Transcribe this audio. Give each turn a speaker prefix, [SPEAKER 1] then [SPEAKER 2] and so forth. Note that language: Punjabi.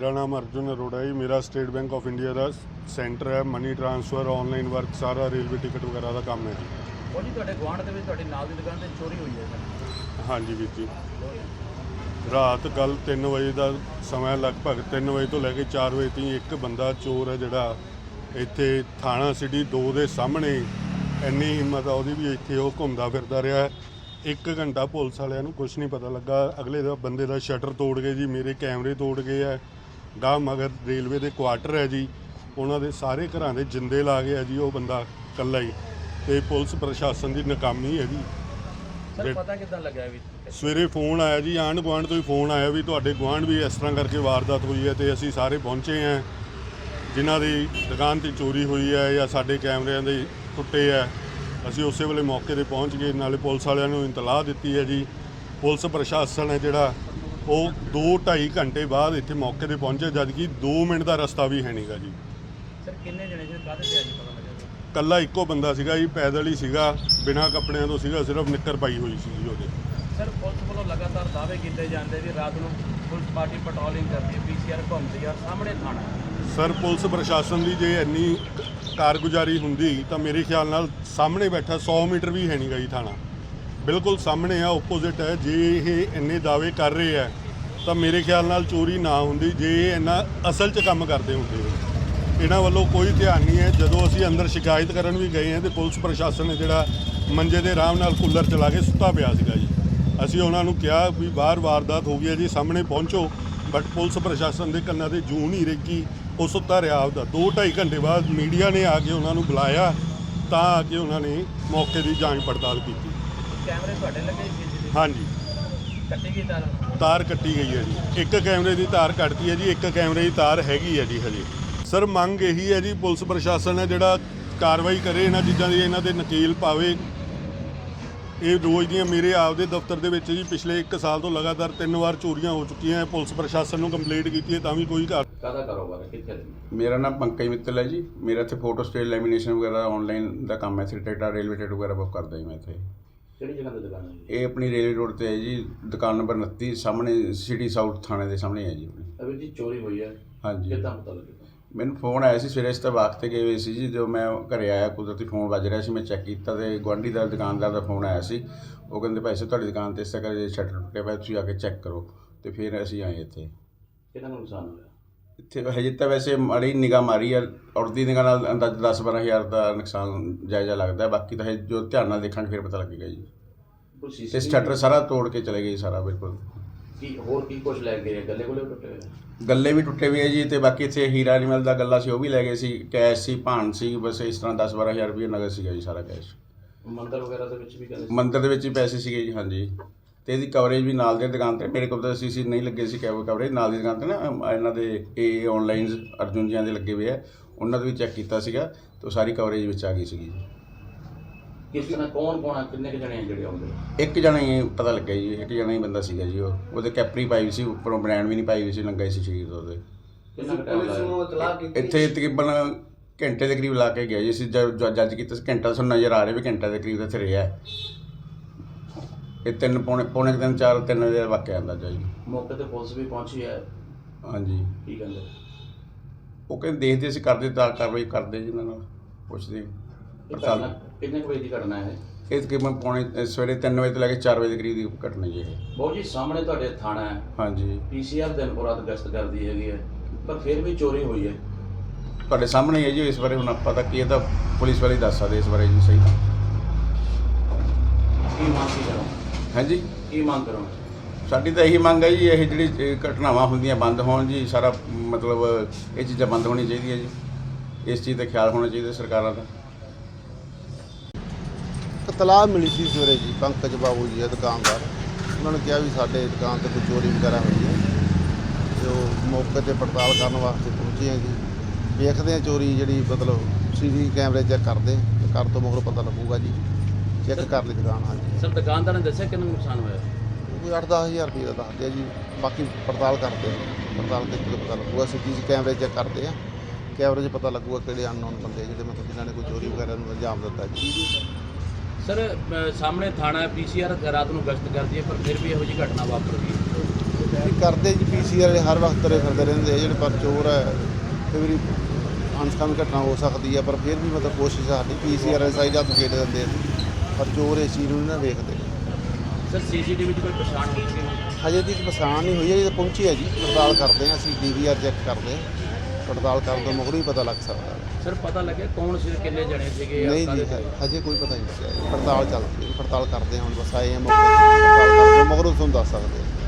[SPEAKER 1] ਮੇਰਾ ਨਾਮ ਅਰਜੁਨ ਅਰੋੜਾ ਹੈ ਮੇਰਾ ਸਟੇਟ ਬੈਂਕ ਆਫ ਇੰਡੀਆ ਦਾ ਸੈਂਟਰ ਹੈ। ਮਨੀ ਟ੍ਰਾਂਸਫਰ ਆਨਲਾਈਨ ਵਰਕ ਸਾਰਾ ਰੇਲਵੇ ਟਿਕਟ ਵਗੈਰਾ ਦਾ ਕੰਮ ਹੈ ਜੀ।
[SPEAKER 2] ਉਹ ਜੀ ਤੁਹਾਡੇ ਗੁਆਂਢ ਦੇ ਵਿੱਚ ਤੁਹਾਡੇ ਨਾਲ ਦੀ ਦੁਕਾਨ ਤੇ ਚੋਰੀ ਹੋਈ ਹੈ ਸਰ।
[SPEAKER 1] ਹਾਂਜੀ ਵੀਰ ਜੀ। ਰਾਤ ਕੱਲ 3 ਵਜੇ ਦਾ ਸਮਾਂ ਲਗਭਗ 3 ਵਜੇ ਤੋਂ ਲੈ ਕੇ 4 ਵਜੇ ਤੱਕ ਇੱਕ ਬੰਦਾ ਚੋਰ ਹੈ ਜਿਹੜਾ ਇੱਥੇ ਥਾਣਾ ਸਿਟੀ 2 ਦੇ ਸਾਹਮਣੇ ਇੰਨੀ ਹਿੰਮਤ ਆ ਉਹਦੀ ਵੀ ਇੱਥੇ ਉਹ ਘੁੰਮਦਾ ਫਿਰਦਾ ਰਿਹਾ। ਹੈ। ਇੱਕ ਘੰਟਾ ਪੁਲਿਸ ਵਾਲਿਆਂ ਨੂੰ ਕੁਝ ਨਹੀਂ ਪਤਾ ਲੱਗਾ। ਅਗਲੇ ਦਾ ਬੰਦੇ ਦਾ ਸ਼ਟਰ ਤੋੜ ਗਏ ਜੀ ਮੇਰੇ ਕੈਮਰੇ ਤੋੜ ਗਏ ਆ। ਗਾਹ ਮਗਰ ਰੇਲਵੇ ਦੇ ਕੁਆਟਰ ਹੈ ਜੀ। ਉਹਨਾਂ ਦੇ ਸਾਰੇ ਘਰਾਂ ਦੇ ਜਿੰਦੇ ਲਾ ਗਿਆ ਜੀ ਉਹ ਬੰਦਾ ਇਕੱਲਾ ਹੀ। ਤੇ ਪੁਲਿਸ ਪ੍ਰਸ਼ਾਸਨ ਦੀ ਨਾਕਾਮੀ ਹੈ ਜੀ।
[SPEAKER 2] ਸਰ ਪਤਾ ਕਿੱਦਾਂ ਲੱਗਾ ਵੀ
[SPEAKER 1] ਸਵੇਰੇ ਫੋਨ ਆਇਆ ਜੀ ਆਂਢ ਗੁਆਂਢ ਤੋਂ ਹੀ ਫੋਨ ਆਇਆ ਵੀ ਤੁਹਾਡੇ ਗੁਆਂਢ ਵੀ ਇਸ ਤਰ੍ਹਾਂ ਕਰਕੇ ਵਾਰਦਾਤ ਹੋਈ ਹੈ ਤੇ ਅਸੀਂ ਸਾਰੇ ਪਹੁੰਚੇ ਹਾਂ। ਜਿਨ੍ਹਾਂ ਦੀ ਦੁਕਾਨ ਤੇ ਚੋਰੀ ਹੋਈ ਹੈ ਜਾਂ ਸਾਡੇ ਕੈਮਰਿਆਂ ਦੇ ਟੁੱਟੇ ਹੈ। ਅਸੀਂ ਉਸੇ ਵੇਲੇ ਮੌਕੇ ਤੇ ਪਹੁੰਚ ਗਏ ਨਾਲੇ ਪੁਲਿਸ ਵਾਲਿਆਂ ਨੂੰ ਇਤਲਾਹ ਦਿੱਤੀ ਹੈ ਜੀ। ਪੁਲਿਸ ਪ੍ਰਸ਼ਾਸਨ ਹੈ ਜਿਹੜਾ ਉਹ 2.5 ਘੰਟੇ ਬਾਅਦ ਇੱਥੇ ਮੌਕੇ ਤੇ ਪਹੁੰਚੇ ਜਦ ਕਿ 2 ਮਿੰਟ ਦਾ ਰਸਤਾ ਵੀ ਹੈ ਨਹੀਂਗਾ ਜੀ
[SPEAKER 2] ਸਰ ਕਿੰਨੇ ਜਣੇ ਸੀ ਕਾਹਦੇ ਤੇ ਆ ਜੀ ਪਤਾ ਲੱਗਾ ਜੀ?
[SPEAKER 1] ਕੱਲਾ ਇੱਕੋ ਬੰਦਾ ਸੀਗਾ ਜੀ ਪੈਦਲ ਹੀ ਸੀਗਾ ਬਿਨਾਂ ਕੱਪੜਿਆਂ ਤੋਂ ਸੀਗਾ ਸਿਰਫ ਨਿੱਕਰ ਪਾਈ ਹੋਈ ਸੀ ਜੀ ਉਹਦੇ
[SPEAKER 2] ਸਰ ਪੁਲਿਸ ਵੱਲੋਂ ਲਗਾਤਾਰ ਦਾਅਵੇ ਕੀਤੇ ਜਾਂਦੇ ਵੀ ਰਾਤ ਨੂੰ ਪੁਲਿਸ ਪਾਰਟੀ ਪੈਟਰੋਲਿੰਗ ਕਰਦੀ ਹੈ ਪੀਸੀਆਰ ਘੁੰਮਦੀ ਹੈ ਸਾਹਮਣੇ ਥਾਣਾ।
[SPEAKER 1] ਸਰ ਪੁਲਿਸ ਪ੍ਰਸ਼ਾਸਨ ਦੀ ਜੇ ਇੰਨੀ ਕਾਰਗੁਜ਼ਾਰੀ ਹੁੰਦੀ ਤਾਂ ਮੇਰੇ ਖਿਆਲ ਨਾਲ ਸਾਹਮਣੇ ਬੈਠਾ 100 ਮੀਟਰ ਵੀ ਹੈ ਨਹੀਂ ਗਈ ਥਾਣਾ ਬਿਲਕੁਲ ਸਾਹਮਣੇ ਆ ਆਪੋਜ਼ਿਟ ਹੈ। ਜੇ ਇਹ ਇੰਨੇ ਦਾਅਵੇ ਕਰ ਰਹੇ ਆ, ਤਾਂ ਮੇਰੇ ਖਿਆਲ ਨਾਲ ਚੋਰੀ ਨਾ ਹੁੰਦੀ, ਜੇ ਇਹ ਇੰਨਾ ਅਸਲ 'ਚ ਕੰਮ ਕਰਦੇ ਹੁੰਦੇ ਇਹਨਾਂ ਵੱਲੋਂ ਕੋਈ ਧਿਆਨ ਨਹੀਂ ਹੈ। ਜਦੋਂ ਅਸੀਂ ਅੰਦਰ ਸ਼ਿਕਾਇਤ ਕਰਨ ਵੀ ਗਏ ਹਾਂ, ਤੇ ਪੁਲਿਸ ਪ੍ਰਸ਼ਾਸਨ ਨੇ ਜਿਹੜਾ ਮੰਜੇ ਦੇ ਆਰਾਮ ਨਾਲ ਕੂਲਰ ਚਲਾ ਕੇ ਸੁੱਤਾ ਪਿਆ ਸੀਗਾ ਜੀ। ਅਸੀਂ ਉਹਨਾਂ ਨੂੰ ਕਿਹਾ ਵੀ ਬਾਹਰ ਵਾਰਦਾਤ ਹੋ ਗਈ ਹੈ ਜੀ, ਸਾਹਮਣੇ ਪਹੁੰਚੋ। ਬਟ ਪੁਲਿਸ ਪ੍ਰਸ਼ਾਸਨ ਦੇ ਕੰਨਾਂ ਤੇ ਜੂਨ ਹੀ ਰੇਗੀ ਉਹ ਸੁੱਤਾ ਰਿਹਾ ਆਪਦਾ। 2.5 ਘੰਟੇ ਬਾਅਦ ਮੀਡੀਆ ਨੇ ਆ ਕੇ ਉਹਨਾਂ ਨੂੰ ਬੁਲਾਇਆ, ਤਾਂ ਆ ਕੇ ਉਹਨਾਂ ਨੇ ਮੌਕੇ ਦੀ ਜਾਂਚ ਪੜਤਾਲ ਕੀਤੀ।
[SPEAKER 2] ਕੈਮਰੇ ਤੁਹਾਡੇ ਲੱਗੇ ਸੀ ਜੀ?
[SPEAKER 1] ਹਾਂਜੀ।
[SPEAKER 2] ਕੱਟੀ ਗਈ ਤਾਰ?
[SPEAKER 1] ਤਾਰ ਕੱਟੀ ਗਈ ਹੈ ਜੀ। ਇੱਕ ਕੈਮਰੇ ਦੀ ਤਾਰ ਕੱਟਤੀ ਹੈ ਜੀ ਇੱਕ ਕੈਮਰੇ ਦੀ ਤਾਰ ਹੈਗੀ ਹੈ ਜੀ ਹਜੇ। ਸਰ ਮੰਗ ਇਹੀ ਹੈ ਜੀ ਪੁਲਿਸ ਪ੍ਰਸ਼ਾਸਨ ਹੈ ਜਿਹੜਾ ਕਾਰਵਾਈ ਕਰੇ ਇਹਨਾਂ ਚੀਜ਼ਾਂ ਦੀ ਇਹਨਾਂ ਤੇ ਨਕੀਲ ਪਾਵੇ। ਇਹ ਰੋਜ਼ ਦੀਆਂ ਮੇਰੇ ਆਪਦੇ ਦਫ਼ਤਰ ਦੇ ਵਿੱਚ ਜੀ ਪਿਛਲੇ 1 ਸਾਲ ਤੋਂ ਲਗਾਤਾਰ ਤਿੰਨ ਵਾਰ ਚੋਰੀਆਂ ਹੋ ਚੁੱਕੀਆਂ ਹੈ। ਪੁਲਿਸ ਪ੍ਰਸ਼ਾਸਨ ਨੂੰ ਕੰਪਲੇਂਟ ਕੀਤੀ ਹੈ ਤਾਂ ਵੀ ਕੋਈ ਕਾਰ
[SPEAKER 2] ਕਾਹਦਾ ਕਾਰੋਬਾਰ ਹੈ? ਕਿੱਥੇ
[SPEAKER 3] ਮੇਰਾ ਨਾਮ ਪੰਕਜ ਮਿੱਤਲ ਹੈ ਜੀ। ਮੇਰਾ ਇੱਥੇ ਫੋਟੋ ਸਟੇਟ ਲੈਮੀਨੇਸ਼ਨ ਵਗੈਰਾ ਆਨਲਾਈਨ ਦਾ ਕੰਮ ਹੈ। ਇੱਥੇ ਟਿਕਟਾਂ ਰੇਲਵੇ ਟਿਕਟ ਵਗੈਰਾ ਬੁੱਕ ਕਰਦਾ ਜੀ ਮੈਂ ਇੱਥੇ।
[SPEAKER 2] ਕਿਹੜੀ ਜਗ੍ਹਾ ਤੇ ਦੁਕਾਨ ਹੈ? ਜੀ
[SPEAKER 3] ਇਹ ਆਪਣੀ ਰੇਲਵੇ ਰੋਡ ਤੇ ਹੈ ਜੀ ਦੁਕਾਨ ਨੰਬਰ 29 ਸਾਹਮਣੇ ਸਿਟੀ ਸਾਊਥ ਥਾਣੇ ਦੇ ਸਾਹਮਣੇ ਹੈ ਜੀ ਆਪਣੀ।
[SPEAKER 2] ਅਬੇ ਜੀ ਚੋਰੀ ਹੋਈ ਹੈ।
[SPEAKER 3] ਹਾਂਜੀ।
[SPEAKER 2] ਕਿੱਦਾਂ ਪਤਾ ਲੱਗਿਆ
[SPEAKER 3] ਮੈਨੂੰ ਫੋਨ ਆਇਆ ਸੀ ਸਵੇਰੇ ਇਸ ਤਾਂ ਵਾਕ ਤੇ ਗਏ ਹੋਏ ਸੀ ਜੀ ਜਦੋਂ ਮੈਂ ਘਰੇ ਆਇਆ ਕੁਦਰਤੀ ਫੋਨ ਵੱਜ ਰਿਹਾ ਸੀ ਮੈਂ ਚੈੱਕ ਕੀਤਾ ਤੇ ਗੁਆਂਢੀ ਦਾ ਦੁਕਾਨਦਾਰ ਦਾ ਫੋਨ ਆਇਆ ਸੀ। ਉਹ ਕਹਿੰਦੇ ਭਾਈ ਸਾਹਿਬ ਤੁਹਾਡੀ ਦੁਕਾਨ ਤੇ ਇਸ ਤਰ੍ਹਾਂ ਕਰਕੇ ਸ਼ਟਰ ਟੁੱਟੇ ਪਿਆ ਤੁਸੀਂ ਆ ਕੇ ਚੈੱਕ ਕਰੋ। ਤੇ ਫਿਰ ਅਸੀਂ ਆਏ ਇੱਥੇ।
[SPEAKER 2] ਕਿਹਦਾ ਨੁਕਸਾਨ ਹੋਇਆ?
[SPEAKER 3] ਇੱਥੇ ਹਜੇ ਤਾਂ ਵੈਸੇ ਮਾੜੀ ਨਿਗਾਹ ਮਾਰੀ ਆ ਔਰਦੀ ਨਿਗਾਹ ਨਾਲ ਅੰਦਾਜ਼ 10 12000 ਦਾ ਨੁਕਸਾਨ ਜਾਇਜ਼ਾ ਲੱਗਦਾ ਹੈ। ਬਾਕੀ ਤਾਂ ਹਜੇ ਜੋ ਧਿਆਨ ਨਾਲ ਦੇਖਾਂਗੇ ਫਿਰ ਪਤਾ ਲੱਗੇਗਾ ਜੀ
[SPEAKER 2] ਕੋਈ
[SPEAKER 3] ਤੇ ਸਟਟਰ ਸਾਰਾ ਤੋੜ ਕੇ ਚਲੇ ਗਏ ਸਾਰਾ ਬਿਲਕੁਲ
[SPEAKER 2] ਕੀ ਹੋਰ ਕੀ ਕੁਝ ਲੈ ਗਏ ਗੱਲੇ ਕੋਲੇ ਟੁੱਟੇ ਹੋਏ?
[SPEAKER 3] ਗੱਲੇ ਵੀ ਟੁੱਟੇ ਹੋਏ ਆ ਜੀ ਤੇ ਬਾਕੀ ਇੱਥੇ ਹੀਰਾ ਨਿਮਲ ਦਾ ਗੱਲਾ ਸੀ ਉਹ ਵੀ ਲੈ ਗਏ ਸੀ ਕੈਸ਼ ਸੀ ਭਾਨ ਸੀ ਬਸ ਇਸ ਤਰ੍ਹਾਂ 10 12000 ਰੁਪਏ ਨਗਦ ਸੀਗਾ ਜੀ ਸਾਰਾ ਕੈਸ਼
[SPEAKER 2] ਮੰਦਰ ਵਗੈਰਾ ਦੇ ਵਿੱਚ ਵੀ ਕਹਿੰਦੇ ਸੀ।
[SPEAKER 3] ਮੰਦਰ ਦੇ ਵਿੱਚ ਹੀ ਪੈਸੇ ਸੀਗੇ ਜੀ ਹਾਂਜੀ ਤੇ ਇਹਦੀ ਕਵਰੇਜ ਵੀ ਨਾਲ ਦੀ ਦੁਕਾਨ ਤੇ ਮੇਰੇ ਕੋਲ ਤਾਂ ਸੀਸੀ ਨਹੀਂ ਲੱਗੇ ਸੀ ਕਵਰੇਜ ਨਾਲ ਦੀ ਦੁਕਾਨ ਤੇ ਨਾ ਅਮ, ਇਹਨਾਂ ਦੇ ਇਹ ਆਨਲਾਈਨ ਅਰਜੁਨ ਜੀਆਂ ਦੇ ਲੱਗੇ ਹੋਏ ਆ ਉਹਨਾਂ ਦਾ ਵੀ ਚੈੱਕ ਕੀਤਾ ਸੀਗਾ ਤੇ ਉਹ ਸਾਰੀ ਕਵਰੇਜ ਵਿੱਚ ਆ ਗਈ ਸੀਗੀ ਜੀ।
[SPEAKER 2] ਕਿਸ ਤਰ੍ਹਾਂ ਕੌਣ ਕੌਣ ਆ ਕਿੰਨੇ ਕੁ ਜਣੇ ਆ ਜਿਹੜੇ ਆਉਂਦੇ?
[SPEAKER 3] ਇੱਕ ਜਣਾ ਹੀ ਪਤਾ ਲੱਗਾ ਜੀ ਇੱਕ ਜਣਾ ਹੀ ਬੰਦਾ ਸੀਗਾ ਜੀ ਉਹ। ਉਹਦੇ ਕੈਪਰੀ ਪਾਈ ਹੋਈ ਸੀ ਉੱਪਰੋਂ ਬ੍ਰਾਂਡ ਵੀ ਨਹੀਂ ਪਾਈ ਹੋਈ ਸੀ ਨੰਗਾ ਹੀ ਸੀ ਸਰੀਰ ਦਾ ਉਹਦੇ।
[SPEAKER 2] ਕਿੰਨਾ ਕੁ ਟਾਈਮ ਲਾਇਆ?
[SPEAKER 3] ਇੱਥੇ ਤਕਰੀਬਨ ਘੰਟੇ ਦੇ ਕਰੀਬ ਲਾ ਕੇ ਗਿਆ ਜੀ ਅਸੀਂ ਜਦ ਜੱਜ ਕੀਤਾ ਸੀ ਘੰਟਾ ਸਾਨੂੰ ਨਜ਼ਰ ਆ ਰਿਹਾ ਵੀ ਘੰਟਾ ਦੇ ਕਰੀਬ ਇੱਥੇ ਰਿਹਾ। ਹੈ। ਇਹ ਤਿੰਨ ਪੌਣੇ ਪੌਣੇ ਕੁ ਤਿੰਨ ਚਾਰ ਤਿੰਨ ਵਜੇ ਦਾ ਵਾਕਿਆ ਅੰਦਾਜ਼ਾ ਜੀ।
[SPEAKER 2] ਮੌਕੇ ਤੇ ਪੁਲਿਸ ਵੀ ਪਹੁੰਚੀ ਹੈ।
[SPEAKER 3] ਹਾਂਜੀ।
[SPEAKER 2] ਕੀ ਕਹਿੰਦੇ?
[SPEAKER 3] ਉਹ ਕਹਿੰਦੇ ਦੇਖਦੇ ਅਸੀਂ ਕਰਦੇ ਤਾਂ ਕਾਰਵਾਈ ਕਰਦੇ ਜੀ ਇਹਨਾਂ ਨਾਲ ਪੁੱਛਦੇ।
[SPEAKER 2] ਇਹ
[SPEAKER 3] ਪੜਤਾਲ
[SPEAKER 2] ਘਟਨਾ ਕਿੰਨੇ ਕੁ ਵਜੇ ਦੀ ਘਟਨਾ ਹੈ
[SPEAKER 3] ਇਹ? ਤਕਰੀਬਨ ਪੌਣੇ ਸਵੇਰੇ 3 ਵਜੇ ਤੋਂ ਲੈ ਕੇ 4 ਵਜੇ ਦੇ ਕਰੀਬ ਦੀ ਘਟਨਾ ਜੀ ਇਹ।
[SPEAKER 2] ਬਹੁਤ ਜੀ ਸਾਹਮਣੇ ਤੁਹਾਡੇ ਥਾਣਾ ਹੈ।
[SPEAKER 3] ਹਾਂਜੀ।
[SPEAKER 2] ਪੀਸੀਆਰ ਦਿਨ ਰਾਤ ਗਸ਼ਤ ਕਰਦੀ ਹੈਗੀ ਹੈ। ਪਰ ਫਿਰ ਵੀ ਚੋਰੀ ਹੋਈ ਹੈ।
[SPEAKER 3] ਤੁਹਾਡੇ ਸਾਹਮਣੇ ਹੀ ਹੈ ਜੀ ਇਸ ਬਾਰੇ ਹੁਣ ਆਪਾਂ ਤਾਂ ਕੀ ਇਹ ਤਾਂ ਪੁਲਿਸ ਵਾਲੇ ਹੀ ਦੱਸ ਸਕਦੇ ਇਸ ਬਾਰੇ ਜੀ ਸਹੀ
[SPEAKER 2] ਕੀ ਮੰਗ ਕੀ ਕਰੋ
[SPEAKER 3] ਹਾਂਜੀ।
[SPEAKER 2] ਕੀ ਮੰਗ ਕਰੋ
[SPEAKER 3] ਸਾਡੀ ਤਾਂ ਇਹੀ ਮੰਗ ਹੈ ਜੀ ਇਹ ਜਿਹੜੀ ਇਹ ਘਟਨਾਵਾਂ ਹੁੰਦੀਆਂ ਬੰਦ ਹੋਣ ਜੀ ਸਾਰਾ ਮਤਲਬ ਇਹ ਚੀਜ਼ਾਂ ਬੰਦ ਹੋਣੀ ਚਾਹੀਦੀਆਂ ਜੀ। ਇਸ ਚੀਜ਼ ਦਾ ਖਿਆਲ ਹੋਣਾ ਚਾਹੀਦਾ ਸਰਕਾਰਾਂ ਦਾ।
[SPEAKER 4] ਇਤਲਾਹ ਮਿਲੀ ਸੀ ਸਵੇਰੇ ਜੀ ਪੰਕਜ ਬਾਬੂ ਜੀ ਹੈ ਦੁਕਾਨਦਾਰ। ਉਹਨਾਂ ਨੇ ਕਿਹਾ ਵੀ ਸਾਡੇ ਦੁਕਾਨ ਤੇ ਕੋਈ ਚੋਰੀ ਵਗੈਰਾ ਹੋਈ ਹੈ। ਉਹ ਮੌਕੇ ਤੇ ਪੜਤਾਲ ਕਰਨ ਵਾਸਤੇ ਪਹੁੰਚੇ ਹਾਂ ਜੀ। ਵੇਖਦੇ ਹਾਂ ਚੋਰੀ ਜਿਹੜੀ ਮਤਲਬ ਸੀਸੀ ਕੈਮਰੇ ਚੈੱਕ ਕਰਦੇ ਕਰ ਤੋਂ ਮਗਰੋਂ ਪਤਾ ਲੱਗੂਗਾ ਜੀ। ਚੈੱਕ ਕਰ ਲਈ ਦੁਕਾਨ ਹਾਂਜੀ।
[SPEAKER 2] ਸਰ ਦੁਕਾਨਦਾਰ ਨੇ ਦੱਸਿਆ ਕਿੰਨਾ ਨੁਕਸਾਨ ਹੋਇਆ?
[SPEAKER 4] ਕੋਈ 8-10000 ਰੁਪਏ ਦਾ ਦੱਸਦੇ ਆ ਜੀ। ਬਾਕੀ ਪੜਤਾਲ ਕਰਦੇ ਆ ਪੜਤਾਲ ਕਰਕੇ ਪਤਾ ਲੱਗੂਗਾ। ਸੀਸੀ ਕੈਮਰੇ ਚੈੱਕ ਕਰਦੇ ਆ। ਕੈਮਰੇ 'ਚ ਪਤਾ ਲੱਗੂਗਾ ਕਿਹੜੇ ਅਨਨੋਨ ਬੰਦੇ ਜਿਹੜੇ ਮਤਲਬ ਜਿਨ੍ਹਾਂ ਨੇ ਕੋਈ ਚੋਰੀ ਵਗੈਰਾ ਨੂੰ ਅੰਜਾਮ ਦਿੱਤਾ ਜੀ।
[SPEAKER 2] ਸਰ ਸਾਹਮਣੇ ਥਾਣਾ ਪੀਸੀਆਰ ਰਾਤ ਨੂੰ ਗਸ਼ਤ ਕਰਦੀ ਹੈ ਪਰ ਫਿਰ ਵੀ ਇਹੋ ਜਿਹੀ ਘਟਨਾ ਵਾਪਰ ਗਈ
[SPEAKER 4] ਇਹ ਕਰਦੇ ਜੀ ਪੀਸੀਆਰ ਹਰ ਵਕਤ ਤੁਰੇ ਫਿਰਦੇ ਰਹਿੰਦੇ ਆ ਜਿਹੜੇ ਪਰ ਚੋਰ ਹੈ ਕਈ ਵਾਰੀ ਅਨਸਕਾਮੀ ਘਟਨਾ ਹੋ ਸਕਦੀ ਹੈ ਪਰ ਫਿਰ ਵੀ ਮਤਲਬ ਕੋਸ਼ਿਸ਼ ਸਾਡੀ ਪੀਸੀਆਰ ਵਾਲੇ ਸਾਈਡ ਹੱਥ ਦਿੰਦੇ ਆ। ਪਰ ਚੋਰ ਇਸ ਚੀਜ਼ ਨੂੰ ਨਹੀਂ ਨਾ ਵੇਖਦੇ।
[SPEAKER 2] ਸਰ ਸੀਸੀਟੀਵੀ 'ਚ ਕੋਈ ਪਛਾਣ ਹੋ ਚੁੱਕੀ ਹੈ
[SPEAKER 4] ਹਜੇ ਤੱਕ ਪਛਾਣ ਨਹੀਂ ਹੋਈ ਹੈ ਜੇ ਪਹੁੰਚੀ ਹੈ ਜੀ। ਪੜਤਾਲ ਕਰਦੇ ਹਾਂ ਅਸੀਂ ਡੀਵੀਆਰ ਚੈੱਕ ਕਰਦੇ ਹਾਂ। ਪੜਤਾਲ ਕਰਨ ਤੋਂ ਮਗਰੋਂ ਹੀ ਪਤਾ ਲੱਗ ਸਕਦਾ। ਹੈ
[SPEAKER 2] ਸਰ ਪਤਾ ਲੱਗਿਆ ਕੌਣ ਸੀ ਕਿੰਨੇ ਜਣੇ ਸੀਗੇ
[SPEAKER 4] ਨਹੀਂ ਜੀ
[SPEAKER 2] ਤੇ?
[SPEAKER 4] ਹਜੇ ਕੋਈ ਪਤਾ ਨਹੀਂ ਲੱਗਿਆ। ਜੀ। ਪੜਤਾਲ ਚੱਲ ਰਹੀ ਹੈ ਪੜਤਾਲ ਕਰਦੇ ਹਾਂ ਹੁਣ ਬਸ ਆਏ ਹਾਂ ਮੌਕੇ ਤੇ ਪੜਤਾਲ ਕਰਦੇ ਹਾਂ, ਮਗਰੋਂ ਤੁਹਾਨੂੰ ਦੱਸ ਸਕਦੇ ਹਾਂ।